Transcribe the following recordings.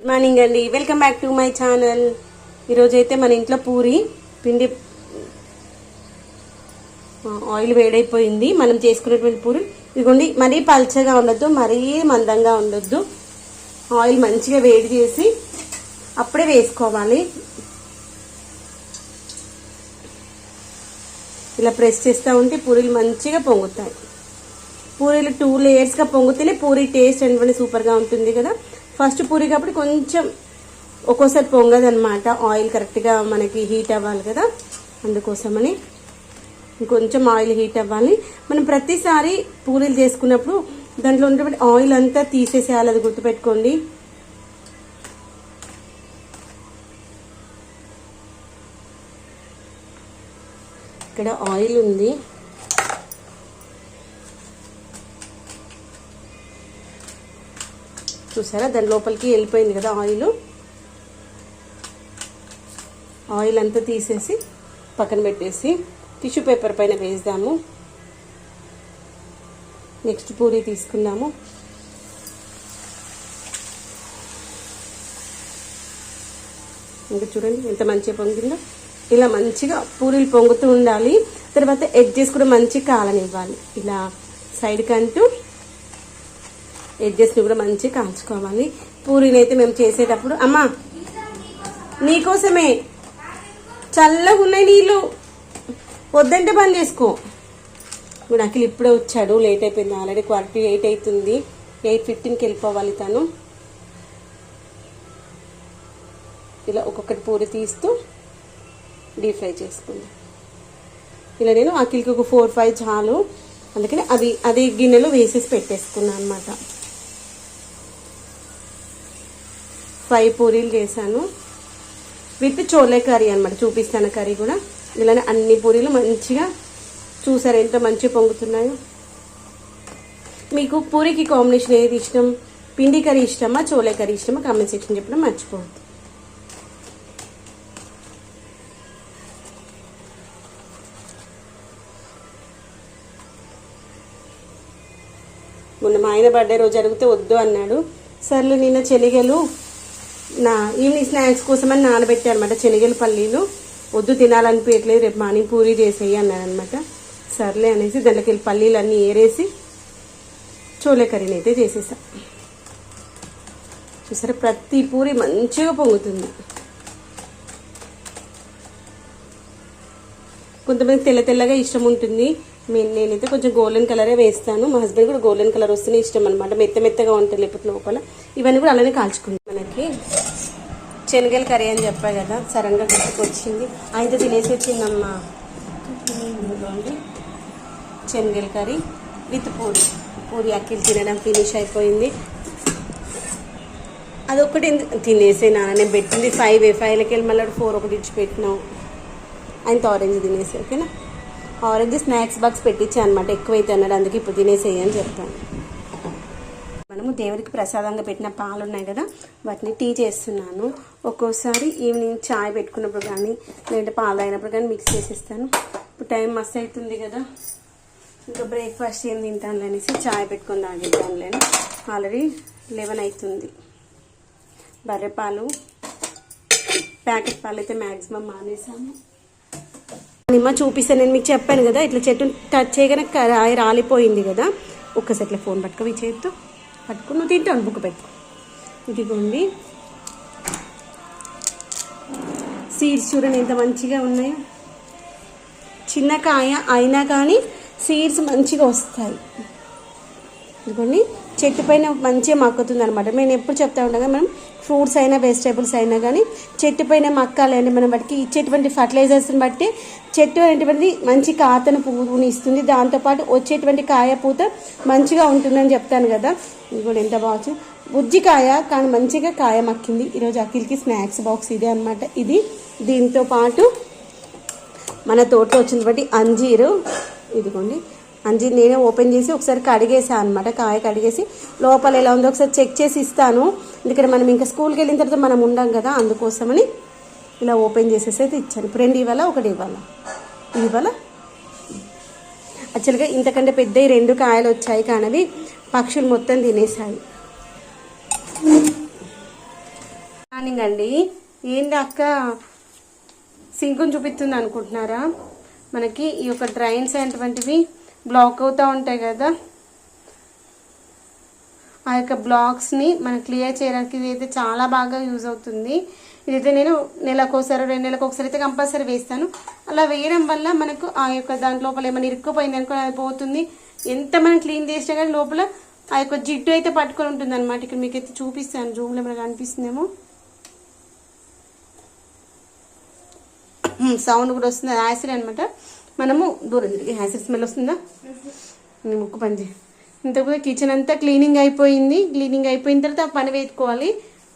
Good morning అండి. Welcome back to my channel. ఈరోజైతే మన ఇంట్లో పూరి పిండి ఆయిల్ వేడైపోయింది. మనం చేసుకునేటువంటి పూరి. ఇదిగోండి మరీ పల్చగా ఉండొద్దు మరీ మందంగా ఉండొద్దు. ఆయిల్ మంచిగా వేడి చేసి అప్పుడే వేసుకోవాలి. ఇలా ప్రెస్ చేస్తూ ఉంటే పూరీలు మంచిగా పొంగుతాయి. పూరీలు టూ లేయర్స్గా పొంగుతేనే పూరి టేస్ట్ అనేటువంటి సూపర్గా ఉంటుంది కదా. ఫస్ట్ పూరి కాబట్టి కొంచెం ఒక్కోసారి పొంగదు అనమాట ఆయిల్ కరెక్ట్గా మనకి హీట్ అవ్వాలి కదా. అందుకోసమని ఇంకొంచెం ఆయిల్ హీట్ అవ్వాలి. మనం ప్రతిసారి పూరీలు చేసుకున్నప్పుడు దాంట్లో ఉన్నటువంటి ఆయిల్ అంతా తీసేసేయాలి. అది గుర్తుపెట్టుకోండి. ఇక్కడ ఆయిల్ ఉంది. చూసారా? దాని లోపలికి వెళ్ళిపోయింది కదా ఆయిల్. ఆయిల్ అంతా తీసేసి పక్కన పెట్టేసి టిష్యూ పేపర్ పైన వేద్దాము. నెక్స్ట్ పూరి తీసుకున్నాము ఇంకా చూడండి ఎంత మంచిగా పొంగిందో. ఇలా మంచిగా పూరీలు పొంగుతూ ఉండాలి. తర్వాత ఎడ్జెస్ కూడా మంచిగా కాలనివ్వాలి. ఇలా సైడ్కి అంటూ ఎడ్జెస్ని కూడా మంచిగా కాల్చుకోవాలి. పూరీని అయితే మేము చేసేటప్పుడు అమ్మా నీకోసమే చల్లగా ఉన్నాయి నీళ్ళు. వద్దంటే బంద్ చేసుకో. ఇప్పుడు అఖిల్ ఇప్పుడే వచ్చాడు లేట్ అయిపోయింది ఆల్రెడీ క్వాలిటీ ఎయిట్ అవుతుంది. ఎయిట్ ఫిఫ్టీన్కి వెళ్ళిపోవాలి తను. ఇలా ఒక్కొక్కటి పూరి తీస్తూ డీప్ ఫ్రై చేసుకుందాం. ఇలా నేను అఖిల్కి ఒక ఫోర్ ఫైవ్ చాలు. అందుకని అది అది గిన్నెలో వేసేసి పెట్టేసుకున్నాను అనమాట ఫైవ్ పూరీలు చేశాను. విత్ చోలే కర్రీ అనమాట చూపిస్తాను కర్రీ కూడా. ఇలానే అన్ని పూరీలు మంచిగా చూసారు ఎంత మంచిగా పొంగుతున్నాయో. మీకు పూరికి కాంబినేషన్ ఏది ఇష్టం? పిండి కర్రీ ఇష్టమా చోలే కర్రీ ఇష్టమా? కామెంట్ సెక్షన్ చెప్పడం మర్చిపోవద్దు. మొన్న మా ఆయన బర్త్డే రోజు అడిగితే వద్దు అన్నాడు. సర్లే నిన్న చెలిగలు నా ఈవినింగ్ స్నాక్స్ కోసమని నానబెట్టాను అనమాట శనగల పల్లీలు. వద్దు తినాలనిపించట్లేదు. రేపు మార్నింగ్ పూరి చేసేయి అన్నాడు అనమాట సర్లే అనేసి దాంట్లోకి వెళ్ళి పల్లీలు అన్నీ ఏరేసి చోలే కర్రీని అయితే చేసేసా. చూసారా? ప్రతి పూరి మంచిగా పొంగుతుంది. కొంతమంది తెల్ల తెల్లగా ఇష్టం ఉంటుంది. నేనైతే కొంచెం గోల్డెన్ కలరే వేస్తాను. మా హస్బెండ్ కూడా గోల్డెన్ కలర్ వస్తేనే ఇష్టం అనమాట మెత్త మెత్తగా ఉంటుంది లేకపోతే లోపల. ఇవన్నీ కూడా అలానే కాల్చుకుంటాం మనకి. శనగల కర్రీ అని చెప్పా కదా సడన్గా గుర్తుకొచ్చింది. అయితే తినేసి వచ్చిందమ్మా. ఇదిగోండి శనగల కర్రీ విత్ పూరి. పూరి అక్కిలు తినడం ఫినిష్ అయిపోయింది. అదొకటి ఎందుకు తినేసే నాన్న నేను పెట్టింది ఫైవ్ ఫైవ్లకి వెళ్ళి మళ్ళీ ఫోర్ ఒకటి ఇచ్చి పెట్టినావు. ఆయనతో ఆరెంజ్ తినేసి ఓకేనా? ఆరెంజ్ స్నాక్స్ బాక్స్ పెట్టించా అనమాట ఎక్కువైతే అన్నాడు అందుకే ఇప్పుడు తినేసేయని చెప్తాను చెప్పాను. మనము దేవుడికి ప్రసాదంగా పెట్టిన పాలు ఉన్నాయి కదా వాటిని టీ చేస్తున్నాను. ఒక్కోసారి ఈవినింగ్ చాయ్ పెట్టుకున్నప్పుడు కానీ లేదంటే పాలు అయినప్పుడు కానీ మిక్స్ చేసేస్తాను. ఇప్పుడు టైం మస్తు అవుతుంది కదా ఇంకా బ్రేక్ఫాస్ట్ ఏం తింటాను అనేసి చాయ్ పెట్టుకొని తాగిద్దాంలేని ఆల్రెడీ లెవెన్ అవుతుంది బర్రె పాలు ప్యాకెట్ పాలు అయితే మ్యాక్సిమం మానేసాము. నిమ్మ చూపిస్తాను నేను మీకు చెప్పాను కదా ఇట్లా చెట్టు టచ్ చేయగానే రాయి రాలిపోయింది కదా ఒక్కసారి ఇట్లా ఫోన్ పట్టుకో ఈ పట్టుకుని నువ్వు తింటాను బుక్ పెట్టుకో. ఇదిగోండి. సీడ్స్ చూడండి ఎంత మంచిగా ఉన్నాయో. చిన్న కాయ అయినా కానీ సీడ్స్ మంచిగా వస్తాయి. ఇదిగోండి. చెట్టు పైన మంచిగా మక్కుతుంది అనమాట నేను ఎప్పుడు చెప్తా ఉండగా మనం ఫ్రూట్స్ అయినా వెజిటేబుల్స్ అయినా కానీ చెట్టు పైన మక్కాలండి మనం వాటికి ఇచ్చేటువంటి ఫర్టిలైజర్స్ని బట్టి చెట్టు అనేటువంటి మంచి కాతను పువ్వుని ఇస్తుంది. దాంతోపాటు వచ్చేటువంటి కాయ పూత మంచిగా ఉంటుందని చెప్తాను కదా. ఇది కూడా ఎంత బాగా బుజ్జికాయ కానీ మంచిగా కాయ మక్కింది. ఈరోజు అఖిల్కి స్నాక్స్ బాక్స్ ఇదే అనమాట ఇది దీంతో పాటు మన తోటలో వచ్చినటువంటి అంజీరు ఇదిగోండి. అంజీ నేనే ఓపెన్ చేసి ఒకసారి కడిగేసాను అనమాట కాయ కడిగేసి. లోపల ఎలా ఉందో ఒకసారి చెక్ చేసి ఇస్తాను. ఎందుకంటే మనం ఇంకా స్కూల్కి వెళ్ళిన తర్వాత మనం ఉండం కదా అందుకోసమని ఇలా ఓపెన్ చేసేసి అయితే ఇచ్చాను. ఇప్పుడు రెండు ఇవ్వాలా? ఒకటి ఇవ్వాలా? ఇవాళ యాక్చువల్గా ఇంతకంటే పెద్ద రెండు కాయలు వచ్చాయి కానీ అవి పక్షులు మొత్తం తినేసాయి మార్నింగ్ అండి. ఏంది అక్క? సింకుని చూపిస్తుంది అనుకుంటున్నారా? మనకి ఈ యొక్క డ్రైన్స్ అనేటువంటివి బ్లాక్ అవుతూ ఉంటాయి కదా? ఆ యొక్క బ్లాక్స్ని మనం క్లియర్ చేయడానికి ఇదైతే చాలా బాగా యూజ్ అవుతుంది. ఇదైతే నేను నెలకోసారి రెండు నెలలకు ఒకసారి అయితే కంపల్సరీ వేస్తాను. అలా వేయడం వల్ల మనకు ఆ యొక్క దాని లోపల ఏమైనా ఇరుక్కుపోయింది అనుకో అది పోతుంది. ఎంత మనం క్లీన్ చేసినా కానీ లోపల ఆ యొక్క జిడ్డు అయితే పట్టుకొని ఉంటుంది అనమాట ఇక్కడ మీకు అయితే చూపిస్తాను జూమ్లో మనకు అనిపిస్తుందేమో? సౌండ్ కూడా వస్తుంది. అది యాసిడ్ అనమాట మనము దూరం తిరిగి. యాసిడ్ స్మెల్ వస్తుందా? ముక్కు పని ఇంతకుముందు కిచెన్ అంతా క్లీనింగ్ అయిపోయింది. క్లీనింగ్ అయిపోయిన తర్వాత పని వేసుకోవాలి.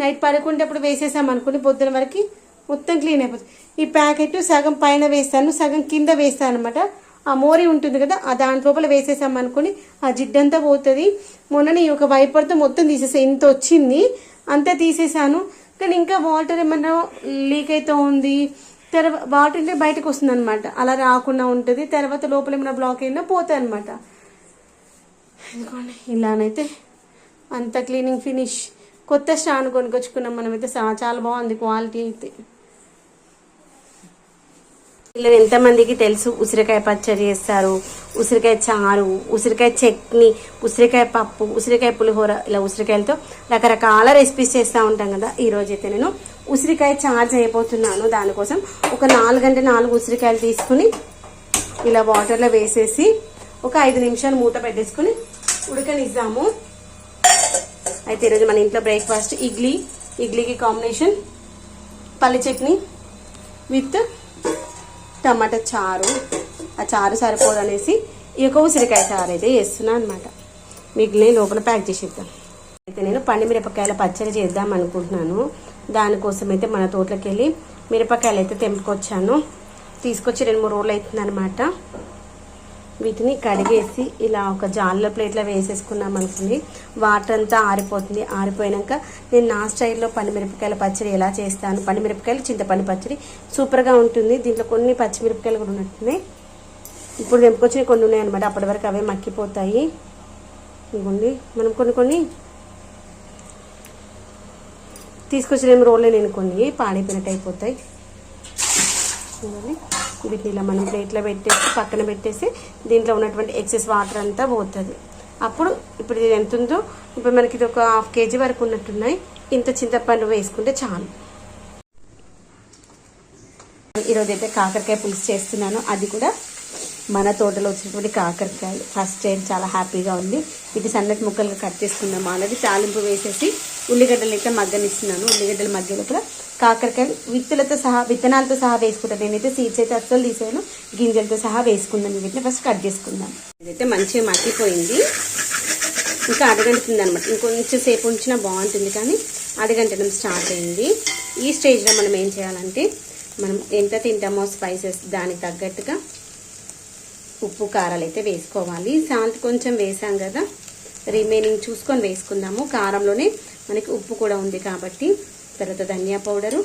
నైట్ పడుకునేటప్పుడు వేసేసాం అనుకుని పొద్దున వరకు మొత్తం క్లీన్ అయిపోతుంది. ఈ ప్యాకెట్ సగం పైన వేస్తాను సగం కింద వేస్తాను అనమాట ఆ మోరి ఉంటుంది కదా ఆ దాని లోపల వేసేసాం అనుకుని ఆ జిడ్డంతా పోతుంది. మొన్న ఈ ఒక వైపర్తో మొత్తం తీసేసా ఇంత వచ్చింది. అంతా తీసేసాను. కానీ ఇంకా వాటర్ ఏమన్నా లీక్ అవుతూ ఉంది? తెర వాటర్ ఉంటే బయటకు వస్తుంది అనమాట అలా రాకుండా ఉంటుంది. తర్వాత లోపల ఏమైనా బ్లాక్ అయినా పోతాయి అనమాట ఇలానైతే అంత క్లీనింగ్ ఫినిష్ కొత్త స్టాండ్ కొనుకొచ్చుకున్నాం మనమైతే. చాలా బాగుంది. క్వాలిటీ అయితే. ఇలా ఎంతమందికి తెలుసు ఉసిరికాయ పచ్చడి చేస్తారు ఉసిరికాయ చారు ఉసిరికాయ చట్నీ ఉసిరికాయ పప్పు ఉసిరికాయ పులిహోర ఇలా ఉసిరికాయలతో రకరకాల రెసిపీస్ చేస్తూ ఉంటాం కదా. ఈరోజు అయితే నేను ఉసిరికాయ చారు చేయబోతున్నాను. దానికోసం ఒక నాలుగంటే నాలుగు ఉసిరికాయలు తీసుకుని ఇలా వాటర్లో వేసేసి ఒక ఐదు నిమిషాలు మూత పెట్టేసుకుని ఉడకనిద్దాము. అయితే ఈరోజు మన ఇంట్లో బ్రేక్ఫాస్ట్ ఇడ్లీ ఇడ్లీకి కాంబినేషన్ పల్లి చట్నీ విత్ టమాటా చారు ఆ చారు సరిపోదు అనేసి ఈ యొక్క ఉసిరికాయ చారు అయితే చేస్తున్నాను అనమాట మిగిలిన లోపల ప్యాక్ చేసేద్దాం అయితే నేను పండు మిరపకాయల పచ్చడి చేద్దాం అనుకుంటున్నాను. దానికోసం అయితే మన తోటలోకి వెళ్ళి మిరపకాయలు అయితే తెంపుకొచ్చాను. తీసుకొచ్చి రెండు మూడు రోజులు అవుతుంది అనమాట వీటిని కడిగేసి ఇలా ఒక జాల్లో ప్లేట్లో వేసేసుకున్నాం అనుకోండి వాటర్ అంతా ఆరిపోతుంది. ఆరిపోయాక నేను నా స్టైల్లో పనిమిరపకాయల పచ్చడి ఎలా చేస్తాను? పనిమిరపకాయలు చింతపండు పచ్చడి సూపర్గా ఉంటుంది. దీంట్లో కొన్ని పచ్చిమిరపకాయలు కూడా ఉన్నట్టున్నాయి ఇప్పుడు తెంపుకొచ్చిన కొన్ని ఉన్నాయన్నమాట అప్పటి వరకు అవే మక్కిపోతాయి. ఇదిగోండి. మనం కొన్ని కొన్ని తీసుకొచ్చిన రోలే నేను కొన్ని పాడైపోయినట్టు అయిపోతాయి. ఇదిగోండి. వీటిని ఇలా మనం ప్లేట్లో పెట్టేసి పక్కన పెట్టేసి దీంట్లో ఉన్నటువంటి ఎక్సెస్ వాటర్ అంతా పోతుంది. అప్పుడు ఇప్పుడు ఇది ఎంత ఉందో ఇప్పుడు మనకి ఇది ఒక హాఫ్ కేజీ వరకు ఉన్నట్టున్నాయి. ఇంత చింతపండు వేసుకుంటే చాలు. ఈరోజు అయితే కాకరకాయ పులుసు చేస్తున్నాను. అది కూడా మన తోటలో వచ్చినటువంటి కాకరకాయలు. ఫస్ట్ టైం చాలా హ్యాపీగా ఉంది. ఇది సన్నటి ముక్కలుగా కట్ చేసుకున్నాము ఆల్రెడీ తాలింపు వేసేసి ఉల్లిగడ్డలు అయితే మగ్గనిస్తున్నాను. ఉల్లిగడ్డలు మగ్గ కూడా కాకరకాయలు విత్తులతో సహా విత్తనాలతో సహా వేసుకుంటాను. నేనైతే సీడ్స్ అయితే అస్సలు తీసాను గింజలతో సహా వేసుకుందాం వీటిని ఫస్ట్ కట్ చేసుకుందాం. ఇదైతే మంచిగా మగ్గిపోయింది. ఇంకా అడగంటుంది అనమాట ఇంకొంచెం సేపు ఉంచినా బాగుంటుంది కానీ అడగంటడం స్టార్ట్ అయింది. ఈ స్టేజ్లో మనం ఏం చేయాలంటే మనం ఎంత తింటామో స్పైసెస్ దానికి తగ్గట్టుగా ఉప్పు కారాలు అయితే వేసుకోవాలి. సాల్ట్ కొంచెం వేసాం కదా. రిమైనింగ్ చూసుకొని వేసుకుందాము. కారంలోనే మనకి ఉప్పు కూడా ఉంది కాబట్టి తర్వాత ధనియా పౌడరు.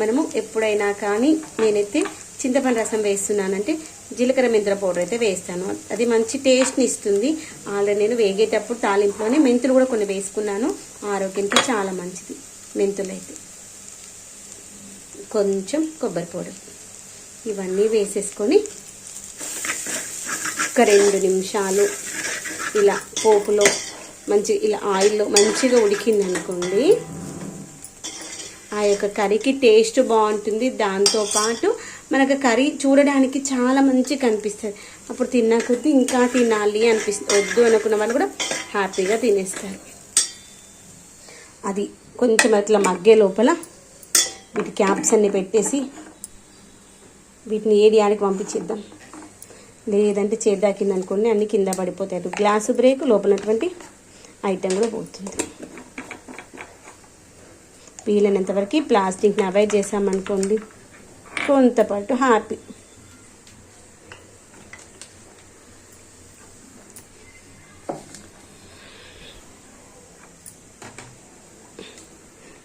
మనము ఎప్పుడైనా కానీ నేనైతే చింతపండు రసం వేస్తున్నానంటే జీలకర్ర మెంతుల పౌడర్ అయితే వేస్తాను. అది మంచి టేస్ట్ని ఇస్తుంది. ఆల్రెడీ నేను వేగేటప్పుడు తాలింపులోనే మెంతులు కూడా కొన్ని వేసుకున్నాను. ఆరోగ్యానికి చాలా మంచిది మెంతులు అయితే. కొంచెం కొబ్బరి పౌడర్. ఇవన్నీ వేసేసుకొని ఒక రెండు నిమిషాలు ఇలా పోపులో మంచి ఇలా ఆయిల్లో మంచిగా ఉడికిందనుకోండి. ఆ యొక్క కర్రీకి టేస్ట్ బాగుంటుంది. దాంతోపాటు మనకు కర్రీ చూడడానికి చాలా మంచిగా కనిపిస్తుంది. అప్పుడు తిన్నా కొద్దీ ఇంకా తినాలి అనిపిస్తుంది. వద్దు అనుకున్న వాళ్ళు కూడా హ్యాపీగా తినేస్తారు. అది కొంచెం అట్లా మగ్గే లోపల వీటి క్యాప్స్ అన్ని పెట్టేసి వీటిని ఏడియానికి పంపించేద్దాం. లేదంటే చేద్దాకింది అనుకోండి అన్ని కింద పడిపోతాయి. గ్లాసు బ్రేక్ లోపలటువంటి ఐటెం కూడా పోతుంది. వీలైనంత వరకు ప్లాస్టిక్ని అవాయిడ్ చేసామనుకోండి కొంతపాటు హ్యాపీ.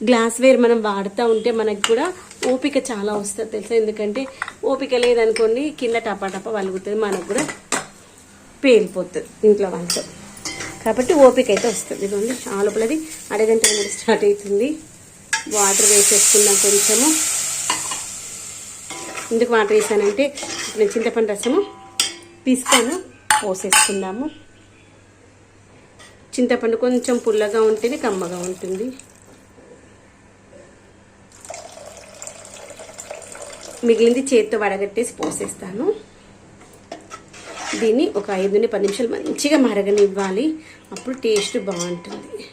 గ్లాస్ వేర్ మనం వాడుతూ ఉంటే మనకి కూడా ఓపిక చాలా వస్తుంది తెలుసా? ఎందుకంటే ఓపిక లేదనుకోండి కింద టపాటప వలుగుతుంది మనకు కూడా పేలిపోతుంది ఇంట్లో వంట కాబట్టి ఓపిక అయితే వస్తుంది. ఇదిగోండి ఆ లోపలది అడగంట స్టార్ట్ అవుతుంది. వాటర్ వేసేసుకుందాం కొంచెము. ఎందుకు వాటర్ వేసానంటే ఇప్పుడు నేను చింతపండు రసము పిస్తాను పోసేసుకుందాము చింతపండు కొంచెం పుల్లగా ఉంటేనే కమ్మగా ఉంటుంది. మిగిలింది చేత్తో వడగట్టేసి పోసేస్తాను. దీన్ని ఒక ఐదు నుండి పది నిమిషాలు మంచిగా మరగనివ్వాలి. అప్పుడు టేస్ట్ బాగుంటుంది.